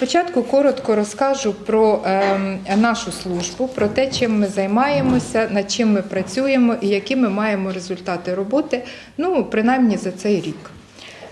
Спочатку коротко розкажу про ем, нашу службу, про те, чим ми займаємося, над чим ми працюємо і які ми маємо результати роботи, ну принаймні за цей рік.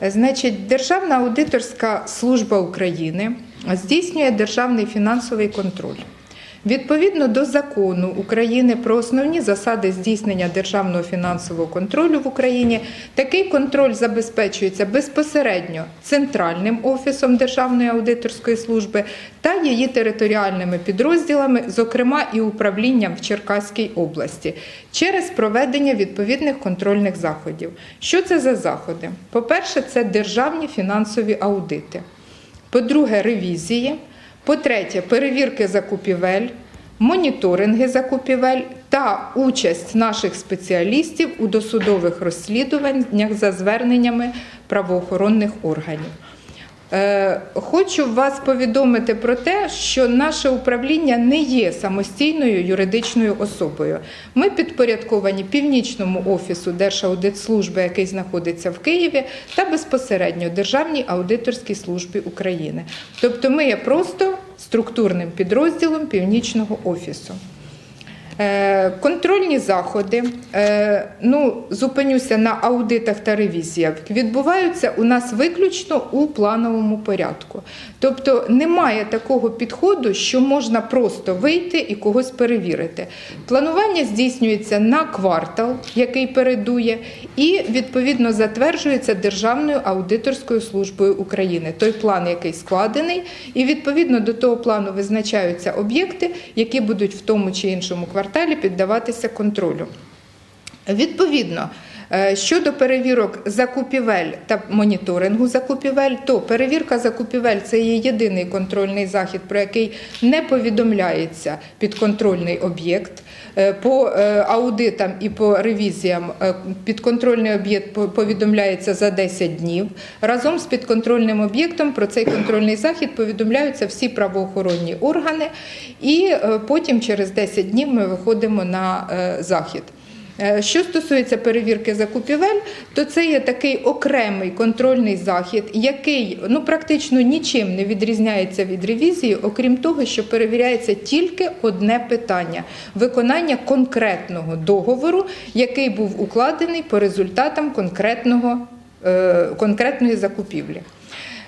Значить, Державна аудиторська служба України здійснює державний фінансовий контроль. Відповідно до закону України про основні засади здійснення державного фінансового контролю в Україні, такий контроль забезпечується безпосередньо центральним офісом Державної аудиторської служби та її територіальними підрозділами, зокрема і управлінням в Черкаській області, через проведення відповідних контрольних заходів. Що це за заходи? По-перше, це державні фінансові аудити. По-друге, ревізії. По-третє, перевірки закупівель, моніторинги закупівель та участь наших спеціалістів у досудових розслідуваннях за зверненнями правоохоронних органів. Е, Хочу вас повідомити про те, що наше управління не є самостійною юридичною особою. Ми підпорядковані північному офісу Держаудитслужби, який знаходиться в Києві, та безпосередньо Державній аудиторській службі України. Тобто ми є просто структурним підрозділом північного офісу. Е, Контрольні заходи, е, ну зупинюся на аудитах та ревізіях, відбуваються у нас виключно у плановому порядку. Тобто немає такого підходу, що можна просто вийти і когось перевірити. Планування здійснюється на квартал, який передує, і відповідно затверджується Державною аудиторською службою України. Той план, який складений, і відповідно до того плану визначаються об'єкти, які будуть в тому чи іншому кварталі піддаватися контролю. Відповідно, щодо перевірок закупівель та моніторингу закупівель, то перевірка закупівель це є єдиний контрольний захід, про який не повідомляється підконтрольний об'єкт. Е, По е, аудитам і по ревізіям е, підконтрольний об'єкт повідомляється за 10 днів. Разом з підконтрольним об'єктом про цей контрольний захід повідомляються всі правоохоронні органи, і е, потім через 10 днів ми виходимо на е, захід. Е, Що стосується перевірки закупівель, то це є такий окремий контрольний захід, який ну практично нічим не відрізняється від ревізії, окрім того, що перевіряється тільки одне питання виконання конкретного договору, який був укладений по результатам конкретного, е, конкретної закупівлі.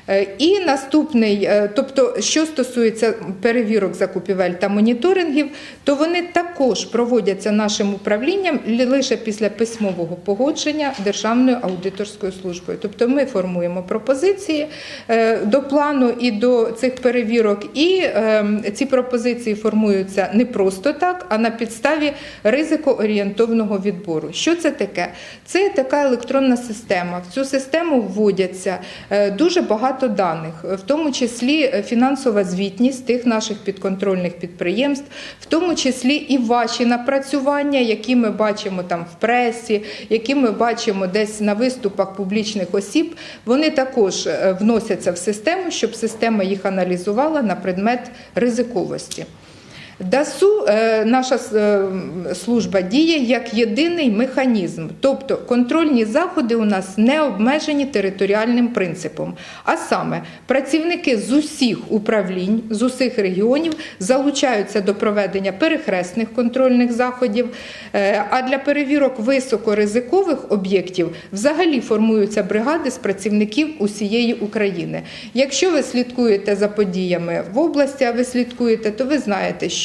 Е, І наступний, е, тобто, що стосується перевірок закупівель та моніторингів, то вони також проводяться нашим управлінням лише після письмового погодження Державною аудиторською службою. Тобто ми формуємо пропозиції е, до плану і до цих перевірок, і е, ці пропозиції формуються не просто так, а на підставі ризикоорієнтовного відбору. Що це таке? Це така електронна система. В цю систему вводяться дуже багато даних, в тому числі е, фінансова звітність тих наших підконтрольних підприємств, в тому числі і ваші напрацювання, які ми бачимо там в пресі, які ми бачимо десь на виступах публічних осіб. Вони також е, вносяться в систему, щоб система їх аналізувала на предмет ризиковості. ДАСУ е, наша е, служба діє як єдиний механізм, тобто контрольні заходи у нас не обмежені територіальним принципом. А саме працівники з усіх управлінь, з усіх регіонів залучаються до проведення перехресних контрольних заходів. Е, А для перевірок високоризикових об'єктів взагалі формуються бригади з працівників усієї України. Якщо ви слідкуєте за подіями в області, а ви слідкуєте, то ви знаєте, що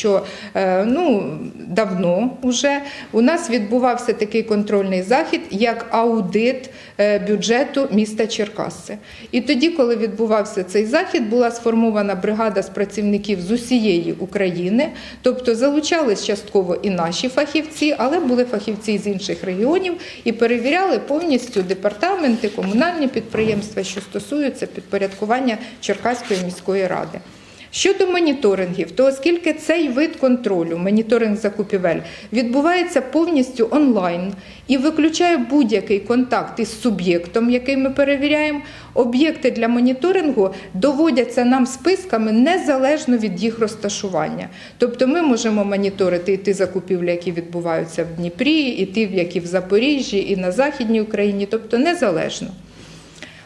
е, ну, давно вже у нас відбувався такий контрольний захід, як аудит е, бюджету міста Черкаси. І тоді, коли відбувався цей захід, була сформована бригада з працівників з усієї України, тобто залучались частково і наші фахівці, але були фахівці з інших регіонів і перевіряли повністю департаменти, комунальні підприємства, що стосуються підпорядкування Черкаської міської ради. Щодо моніторингів, то оскільки цей вид контролю, моніторинг закупівель, відбувається повністю онлайн і виключає будь-який контакт із суб'єктом, який ми перевіряємо, об'єкти для моніторингу доводяться нам списками незалежно від їх розташування. Тобто ми можемо моніторити і ті закупівлі, які відбуваються в Дніпрі, і ті, які в Запоріжжі, і на Західній Україні, тобто незалежно.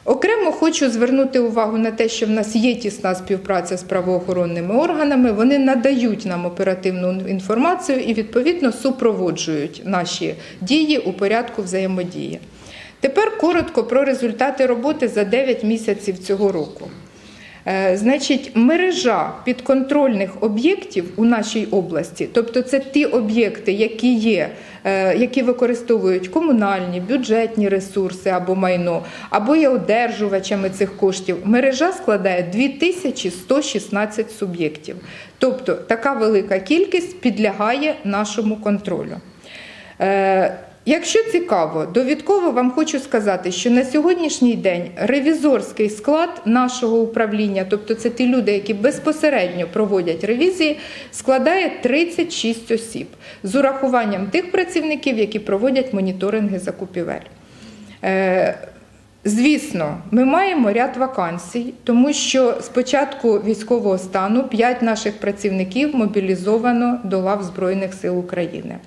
Окремо хочу звернути увагу на те, що в нас є тісна співпраця з правоохоронними органами. Вони надають нам оперативну інформацію і відповідно супроводжують наші дії у порядку взаємодії. Тепер коротко про результати роботи за 9 місяців цього року. Е, Значить, мережа підконтрольних об'єктів у нашій області, тобто це ті об'єкти, які є, е, які використовують комунальні, бюджетні ресурси або майно, або є одержувачами цих коштів. Мережа складає 2116 суб'єктів. Тобто така велика кількість підлягає нашому контролю. Е, Якщо цікаво, довідково вам хочу сказати, що на сьогоднішній день ревізорський склад нашого управління, тобто це ті люди, які безпосередньо проводять ревізії, складає 36 осіб з урахуванням тих працівників, які проводять моніторинги закупівель. Звісно, ми маємо ряд вакансій, тому що з початку військового стану 5 наших працівників мобілізовано до лав Збройних сил України.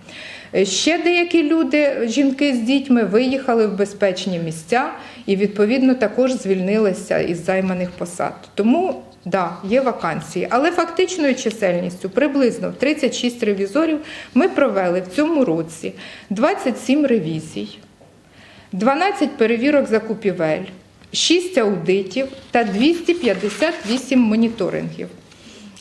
Е, Ще деякі люди, жінки з дітьми, виїхали в безпечні місця і, відповідно, також звільнилися із займаних посад. Тому Да, є вакансії, але фактичною чисельністю приблизно в 36 ревізорів ми провели в цьому році 27 ревізій, 12 перевірок закупівель, 6 аудитів та 258 моніторингів.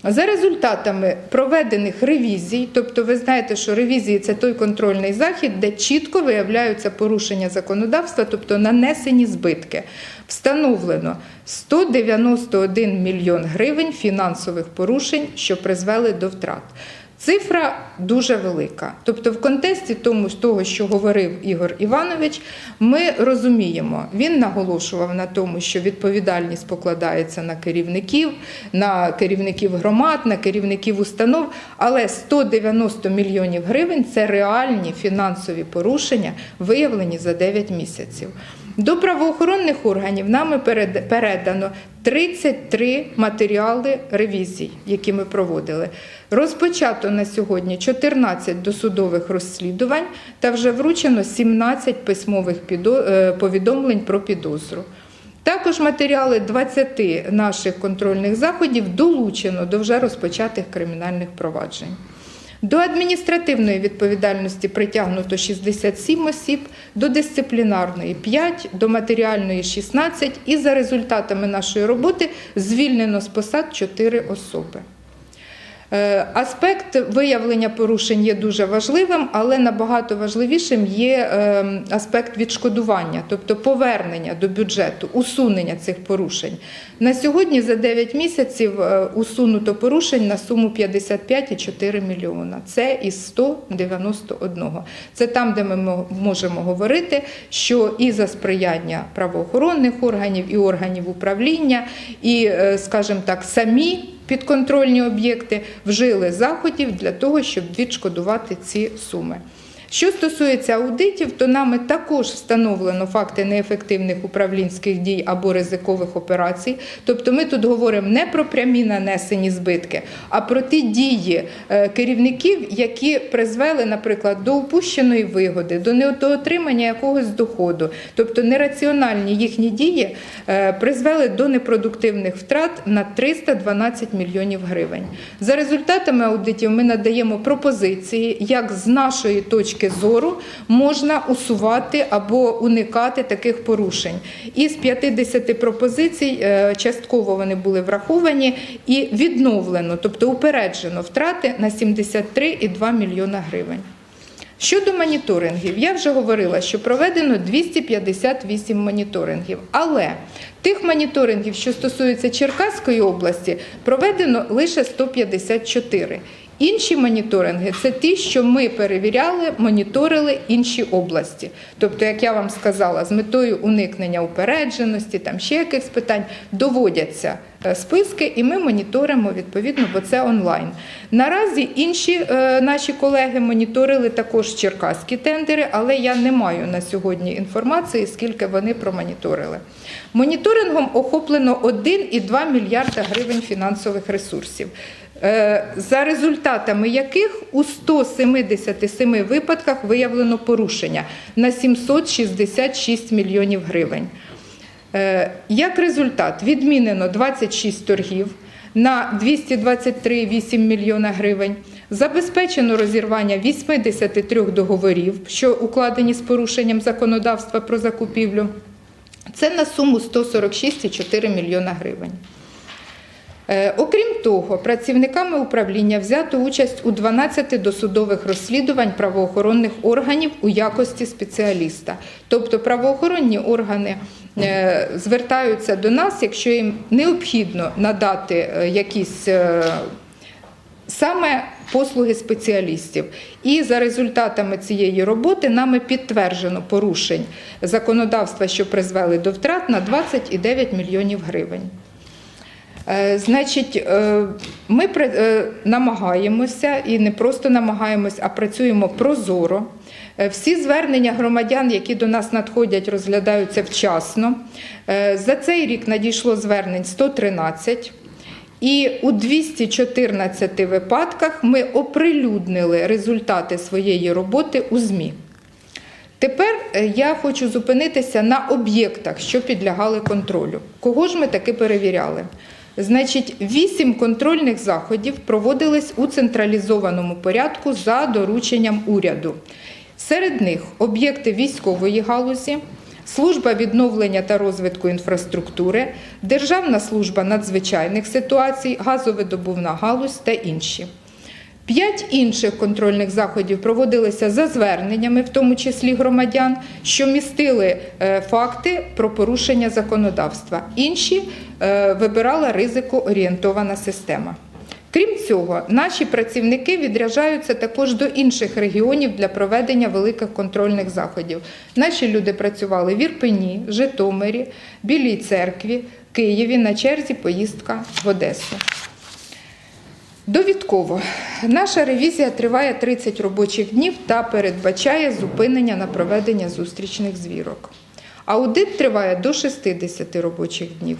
За результатами проведених ревізій, тобто ви знаєте, що ревізії це той контрольний захід, де чітко виявляються порушення законодавства, тобто нанесені збитки. Встановлено 191 мільйон гривень фінансових порушень, що призвели до втрат. Цифра дуже велика. Тобто, в контексті тому того, що говорив Ігор Іванович, ми розуміємо, він наголошував на тому, що відповідальність покладається на керівників, на керівників громад, на керівників установ. Але 190 мільйонів гривень це реальні фінансові порушення, виявлені за 9 місяців. До правоохоронних органів нами перед- передано 33 матеріали ревізій, які ми проводили. Розпочато на сьогодні 14 досудових розслідувань та вже вручено 17 письмових е, повідомлень про підозру. Також матеріали 20 наших контрольних заходів долучено до вже розпочатих кримінальних проваджень. До адміністративної відповідальності притягнуто 67 осіб, до дисциплінарної 5, до матеріальної 16 і за результатами нашої роботи звільнено з посад 4 особи. Е, Аспект виявлення порушень є дуже важливим, але набагато важливішим є е, аспект відшкодування, тобто повернення до бюджету, усунення цих порушень. На сьогодні за 9 місяців е, усунуто порушень на суму 55,4 мільйона. Це із 191. Це там, де ми можемо говорити, що і за сприяння правоохоронних органів, і органів управління, і, е, скажімо так, самі підконтрольні об'єкти вжили заходів для того, щоб відшкодувати ці суми. Що стосується аудитів, то нами також встановлено факти неефективних управлінських дій або ризикових операцій. Тобто ми тут говоримо не про прямі нанесені збитки, а про ті дії е, керівників, які призвели, наприклад, до упущеної вигоди, до недоотримання якогось доходу. Тобто нераціональні їхні дії е, призвели до непродуктивних втрат на 312 мільйонів гривень. За результатами аудитів ми надаємо пропозиції, як з нашої точки зору можна усувати або уникати таких порушень. Із 50 пропозицій е, частково вони були враховані і відновлено, тобто упереджено втрати на 73,2 мільйона гривень. Щодо моніторингів, я вже говорила, що проведено 258 моніторингів, але тих моніторингів, що стосуються Черкаської області, проведено лише 154. Інші моніторинги це ті, що ми перевіряли, моніторили інші області. Тобто, як я вам сказала, з метою уникнення упередженості, там ще якихось питань доводяться е, списки, і ми моніторимо відповідно, бо це онлайн. Наразі інші е, наші колеги моніторили також черкаські тендери, але я не маю на сьогодні інформації, скільки вони промоніторили. Моніторингом охоплено 1,2 мільярда гривень фінансових ресурсів. Е, За результатами яких у 177 випадках виявлено порушення на 766 мільйонів гривень. Е, Як результат, відмінено 26 торгів на 223,8 мільйона гривень. Забезпечено розірвання 83 договорів, що укладені з порушенням законодавства про закупівлю. Це на суму 146,4 мільйона гривень. Е, Окрім того, працівниками управління взято участь у 12 досудових розслідувань правоохоронних органів у якості спеціаліста. Тобто правоохоронні органи е, звертаються до нас, якщо їм необхідно надати е, якісь саме послуги спеціалістів. І за результатами цієї роботи нами підтверджено порушень законодавства, що призвели до втрат на 20,9 мільйонів гривень. Е, Значить, е, ми е, намагаємося і не просто намагаємось, а працюємо прозоро. Всі звернення громадян, які до нас надходять, розглядаються вчасно. За цей рік надійшло звернень 113. І у 214 випадках ми оприлюднили результати своєї роботи у ЗМІ. Тепер я хочу зупинитися на об'єктах, що підлягали контролю. Кого ж ми таки перевіряли? Значить, вісім контрольних заходів проводились у централізованому порядку за дорученням уряду. Серед них об'єкти військової галузі, служба відновлення та розвитку інфраструктури, Державна служба надзвичайних ситуацій, газовидобувна галузь та інші. П'ять інших контрольних заходів проводилися за зверненнями, в тому числі громадян, що містили е, факти про порушення законодавства. Інші е, вибирала ризикоорієнтована система. Крім цього, наші працівники відряджаються також до інших регіонів для проведення великих контрольних заходів. Наші люди працювали в Ірпені, Житомирі, Білій церкві, Києві на черзі поїздка в Одесу. Довідково наша ревізія триває 30 робочих днів та передбачає зупинення на проведення зустрічних звірок. Аудит триває до 60 робочих днів.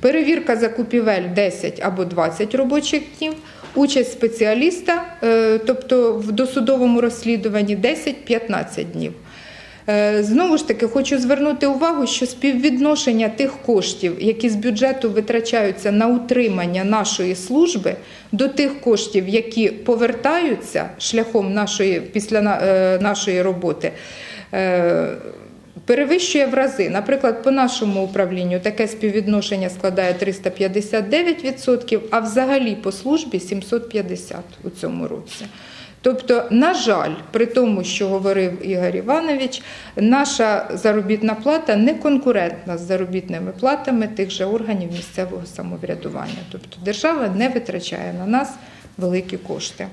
Перевірка закупівель 10 або 20 робочих днів. Участь спеціаліста, е, тобто в досудовому розслідуванні 10-15 днів. Е, Знову ж таки, хочу звернути увагу, що співвідношення тих коштів, які з бюджету витрачаються на утримання нашої служби, до тих коштів, які повертаються шляхом нашої після е, нашої роботи. е, Перевищує в рази. Наприклад, по нашому управлінню таке співвідношення складає 359%, а взагалі по службі 750 у цьому році. Тобто, на жаль, при тому, що говорив Ігор Іванович, наша заробітна плата не конкурентна з заробітними платами тих же органів місцевого самоврядування. Тобто держава не витрачає на нас великі кошти.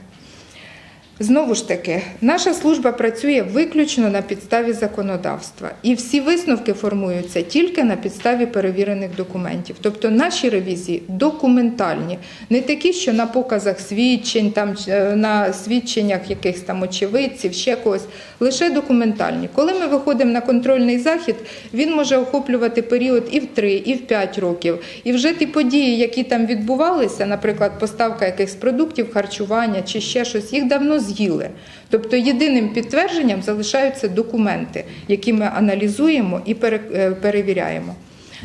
Знову ж таки, наша служба працює виключно на підставі законодавства, і всі висновки формуються тільки на підставі перевірених документів. Тобто наші ревізії документальні, не такі, що на показах свідчень, там е, на свідченнях якихось там очевидців, ще когось, лише документальні. Коли ми виходимо на контрольний захід, він може охоплювати період і в 3, і в 5 років. І вже ті події, які там відбувалися, наприклад, поставка якихось продуктів, харчування чи ще щось, їх давно з'їли. Тобто єдиним підтвердженням залишаються документи, які ми аналізуємо і е, перевіряємо.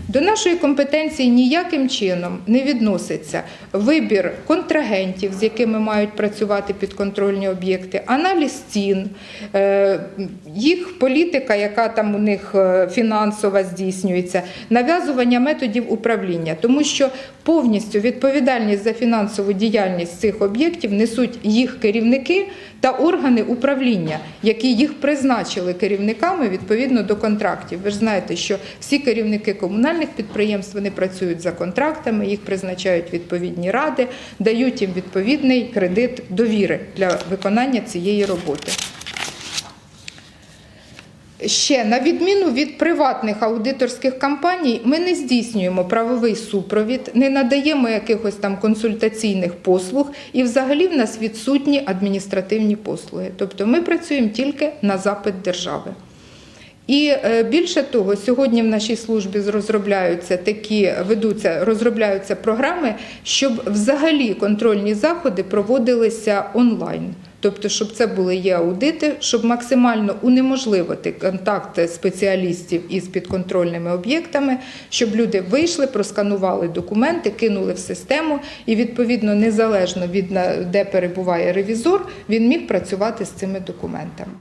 До нашої компетенції ніяким чином не відноситься вибір контрагентів, з якими мають працювати підконтрольні об'єкти, аналіз цін, е, їх політика, яка там у них е, фінансова здійснюється, нав'язування методів управління, тому що повністю відповідальність за фінансову діяльність цих об'єктів несуть їх керівники та органи управління, які їх призначили керівниками відповідно до контрактів. Ви ж знаєте, що всі керівники комунальних підприємств вони працюють за контрактами, їх призначають відповідні ради, дають їм відповідний кредит довіри для виконання цієї роботи. Ще на відміну від приватних аудиторських компаній, ми не здійснюємо правовий супровід, не надаємо якихось там консультаційних послуг, і взагалі в нас відсутні адміністративні послуги. Тобто ми працюємо тільки на запит держави. І е, більше того, сьогодні в нашій службі розробляються такі ведуться, розробляються програми, щоб взагалі контрольні заходи проводилися онлайн. Тобто, щоб це були є аудити, щоб максимально унеможливити контакт спеціалістів із підконтрольними об'єктами, щоб люди вийшли, просканували документи, кинули в систему, і відповідно незалежно від де перебуває ревізор, він міг працювати з цими документами.